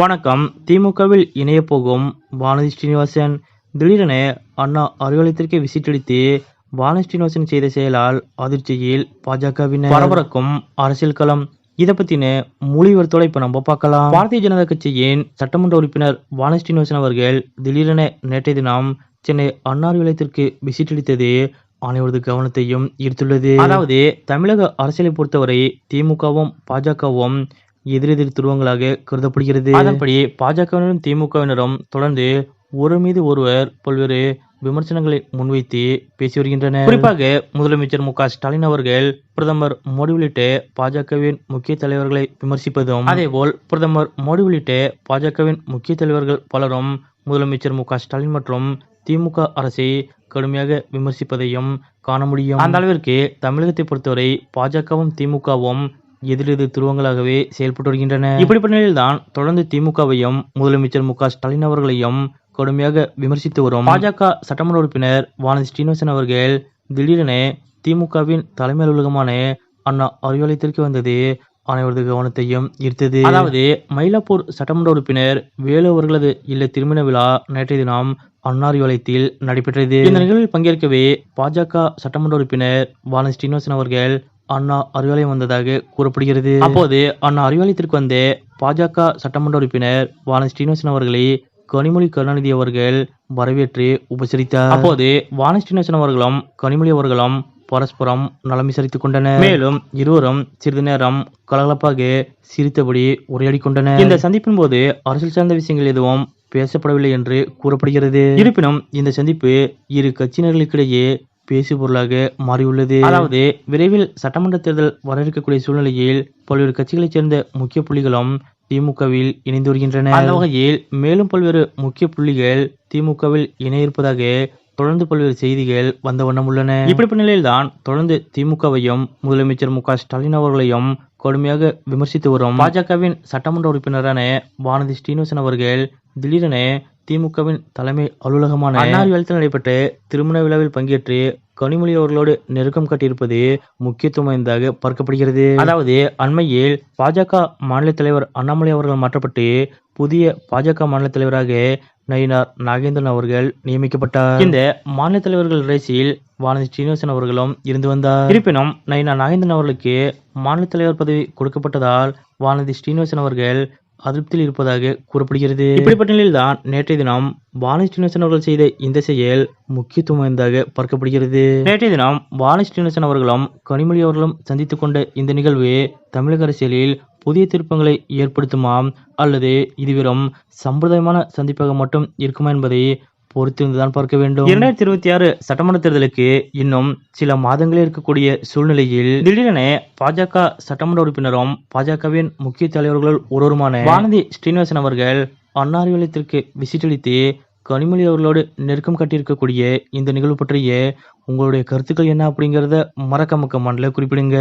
வணக்கம். திமுகவில் இணைய போகும் வானதி ஸ்ரீனிவாசன் திடீரென அண்ணா அறிவாலயத்திற்கு விசிட் அடித்து வானதி ஸ்ரீனிவாசன் செய்த செயலால் அதிர்ச்சியில் பாஜகவினர் பரபரக்கும் அரசியல் களம். இதை பத்தின மொழிவர்த்தோட இப்ப நம்ம பார்க்கலாம். பாரதிய ஜனதா கட்சியின் சட்டமன்ற உறுப்பினர் வானதி ஸ்ரீனிவாசன் அவர்கள் திடீரென நேற்றைய தினம் சென்னை அண்ணா அறிவாலயத்திற்கு விசிட் அளித்தது அனைவரது கவனத்தையும் ஈர்த்துள்ளது. அதாவது தமிழக அரசியலை பொறுத்தவரை திமுகவும் பாஜகவும் எதிரெதிர் துருவங்களாக கருதப்படுகிறது. அதன்படி பாஜகவினரும் திமுகவினரும் தொடர்ந்து ஒரு மீது ஒருவர் பல்வேறு விமர்சனங்களை முன்வைத்து பேசி வருகின்றனர். குறிப்பாக முதலமைச்சர் மு ஸ்டாலின் அவர்கள் பிரதமர் மோடி உள்ளிட்ட பாஜகவின் முக்கிய தலைவர்களை விமர்சிப்பதும் அதேபோல் பிரதமர் மோடி உள்ளிட்ட பாஜகவின் முக்கிய தலைவர்கள் பலரும் முதலமைச்சர் மு ஸ்டாலின் மற்றும் திமுக அரசை கடுமையாக விமர்சிப்பதையும் காண முடியும். அந்த அளவிற்கு தமிழகத்தை பொறுத்தவரை பாஜகவும் திமுகவும் எதிரெதிர் துருவங்களாகவே செயல்பட்டு வருகின்றன. இப்படிப்பட்ட நிலையில்தான் தொடர்ந்து திமுகவையும் முதலமைச்சர் மு ஸ்டாலின் அவர்களையும் கடுமையாக விமர்சித்து வரும். பாஜக சட்டமன்ற உறுப்பினர் வானதி ஸ்ரீனிவாசன் அவர்கள் திடீரென திமுகவின் தலைமை அலுவலகமான அண்ணா அறிவாலயத்திற்கு வந்தது. அனைவரது கவனத்தையும் ஈர்த்தது. அதாவது மயிலாப்பூர் சட்டமன்ற உறுப்பினர் வேலு அவர்களது இல்ல திருமண விழா நேற்றைய தினம் அண்ணா அறிவாலயத்தில் நடைபெற்றது. இந்த நிகழ்வில் பங்கேற்கவே பாஜக சட்டமன்ற உறுப்பினர் வானதி ஸ்ரீனிவாசன் அவர்கள் அண்ணா அறிவாலயம் வந்ததாக கூறப்படுகிறது. அப்போது அண்ணா அறிவாலயத்திற்கு வந்த பாஜக சட்டமன்ற உறுப்பினர் வானதி ஸ்ரீனிவாசன் அவர்களை கனிமொழி கருணாநிதி அவர்கள் வரவேற்று உபசரித்தார். அப்போது வானதி ஸ்ரீனிவாசன் அவர்களும் கனிமொழி அவர்களும் பரஸ்பரம் நலம் விசாரித்துக் கொண்டனர். மேலும் இருவரும் சிறிது நேரம் கலகலப்பாக சிரித்தபடி உரையாடி கொண்டனர். இந்த சந்திப்பின் போது அரசியல் சார்ந்த விஷயங்கள் எதுவும் பேசப்படவில்லை என்று கூறப்படுகிறது. இருப்பினும் இந்த சந்திப்பு இரு கட்சியினர்களுக்கிடையே பேசு பொருளாக மாறியுள்ளது. அதாவது விரைவில் சட்டமன்ற தேர்தல் வர இருக்கக்கூடிய சூழ்நிலையில் பல்வேறு கட்சிகளைச் சேர்ந்த முக்கிய புள்ளிகளும் திமுகவில் இணைந்து வருகின்றன. அந்த வகையில் மேலும் பல்வேறு முக்கிய புள்ளிகள் திமுகவில் இணைய இருப்பதாக தொடர்ந்து பல்வேறு செய்திகள் வந்த வண்ணம் உள்ளன. இப்படிப்பட்ட நிலையில்தான் தொடர்ந்து திமுகவையும் முதலமைச்சர் மு ஸ்டாலின் அவர்களையும் கடுமையாக விமர்சித்து வரும். பாஜகவின் சட்டமன்ற உறுப்பினரான வானதி ஸ்ரீனிவாசன் அவர்கள் திடீரென திமுகவின் தலைமை அலுவலகமான அண்ணாரிவாளத்தில் நடைபெற்ற திருமண விழாவில் பங்கேற்று கனிமொழி அவர்களோடு நெருக்கம் காட்டியிருப்பது முக்கியத்துவம் வாய்ந்ததாக பார்க்கப்படுகிறது. அதாவது அண்மையில் பாஜக மாநில தலைவர் அண்ணாமலை அவர்கள் மாற்றப்பட்டு புதிய பாஜக மாநில தலைவராக நயினார் நாகேந்திரன் அவர்கள் நியமிக்கப்பட்டார். இந்த மாநில தலைவர்கள் ரேசியில் வானதி ஸ்ரீனிவாசன் அவர்களும் இருந்து வந்தார். இருப்பினும் நயினார் நாகேந்திரன் அவர்களுக்கு மாநில தலைவர் பதவி கொடுக்கப்பட்டதால் வானதி ஸ்ரீனிவாசன் அவர்கள் அதிருப்தியில் இருப்பதாக கூறப்படுகிறது. இப்படிப்பட்ட நிலையில்தான் நேற்றைய தினம் பாலன் ஸ்ரீனிவாசன் அவர்கள் செய்த இந்த செயல் முக்கியத்துவம் வாய்ந்ததாக பார்க்கப்படுகிறது. நேற்றைய தினம் பாலன் ஸ்ரீனிவாசன் அவர்களும் கனிமொழி அவர்களும் சந்தித்துக் கொண்ட இந்த நிகழ்வு தமிழக அரசியலில் புதிய திருப்பங்களை ஏற்படுத்துமாம் அல்லது இது வெறும் சம்பிரதாயமான சந்திப்பாக மட்டும் இருக்குமா என்பதை பொறுத்திருந்துதான் பார்க்க வேண்டும். இரண்டாயிரத்தி இருபத்தி ஆறு சட்டமன்ற தேர்தலுக்கு இன்னும் சில மாதங்களே இருக்கக்கூடிய சூழ்நிலையில் திடீரென பாஜக சட்டமன்ற உறுப்பினரும் பாஜகவின் முக்கிய தலைவர்கள் ஒருவருமான வானதி ஸ்ரீனிவாசன் அவர்கள் அண்ணா அறிவாலயத்திற்கு விசிட் அளித்து கனிமொழி அவர்களோடு நெருக்கம் கட்டியிருக்கக்கூடிய இந்த நிகழ்வு பற்றிய உங்களுடைய கருத்துக்கள் என்ன அப்படிங்கிறத மக்க மண்டல குறிப்பிடுங்க.